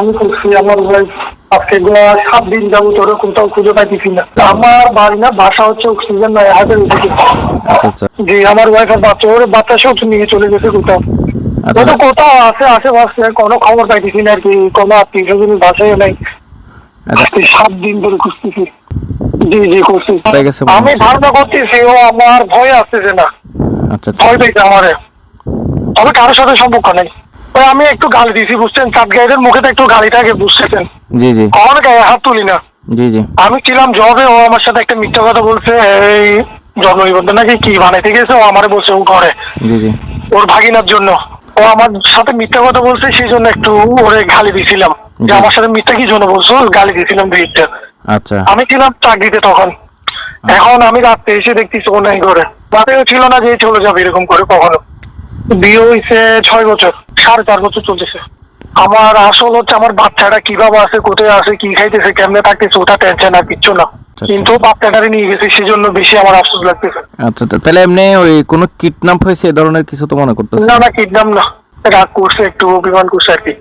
আমি করছি আমার আজকে সাত দিন যাব তোরা কোথাও খুঁজে পাইতেছি না। আমার বাড়ি না বাসা হচ্ছে অক্সিজেন নয় হাজার উঠেছে আচ্ছা আচ্ছা। জি আমার ওয়াইফ আর বাচ্চা ওর বাচ্চা সব নিয়ে চলে গেছে কোথাও। আচ্ছা। তো কোথাও আছে আশেপাশে কোনো খবর পাইতেছি না আর কি কোনো আত্মীয় স্বজন বাসায় নাই। আচ্ছা। আজকে সাত দিন ধরে খুঁজতেছি। জি জি করছি গেছে আমি ধারণা করতেছি ও আমার ভয় আসতেছে না। আচ্ছা আচ্ছা। ভয় পেয়েছে আমারে। তবে কারোর সাথে সম্পর্ক নেই। ওই আমি একটু গালি দিছি বুঝছেন? চাট গাইডের মুখে তো একটু গালিটাকে বুঝতেছেন? জি জি। আমার গায়ে হাত তুলি না। জি জি। আমি ছিলাম জবে ও আমার সাথে একটা মিথ্যা কথা বলছে এই জন্ম নিবন্ধন নাকি কি বানাইতে গেছে ও আমারে বলছে ও ঘরে। জি জি। ওর ভাগিনার জন্য। ও আমার সাথে মিথ্যা কথা বলছে সেই জন্য একটু ওরে গালি দিছিলাম। যে আমার সাথে মিথ্যা কি জন্য বলছো গালি দিছিলাম ভিড়টা আচ্ছা। আমি ছিলাম চাকরিতে তখন। এখন আমি রাত্রে এসে দেখতেছি ও নাই ঘরে। রাতেও ছিল না যে চলে যাবে এরকম করে কখনো। বিয়ে হয়েছে ছয় বছর। সাড়ে চার বছর চলতেছে। আমার আসল হচ্ছে আমার বাচ্চাটা কীভাবে আছে কোথায় আছে কি খাইতেছে কেমনে থাকতেছে ওটা টেনশন আর কিচ্ছু না। আচ্ছা। কিন্তু বাচ্চাটারে নিয়ে গেছে সেজন্য বেশি আমার আফসোস লাগতেছে। আচ্ছা আচ্ছা। তাহলে এমনি ওই কোনো কিডন্যাপ হয়েছে এ ধরনের কিছু তো মনে করতেছে না না কিডন্যাপ না। রাগ করছে একটু অভিমান করছে আর কি।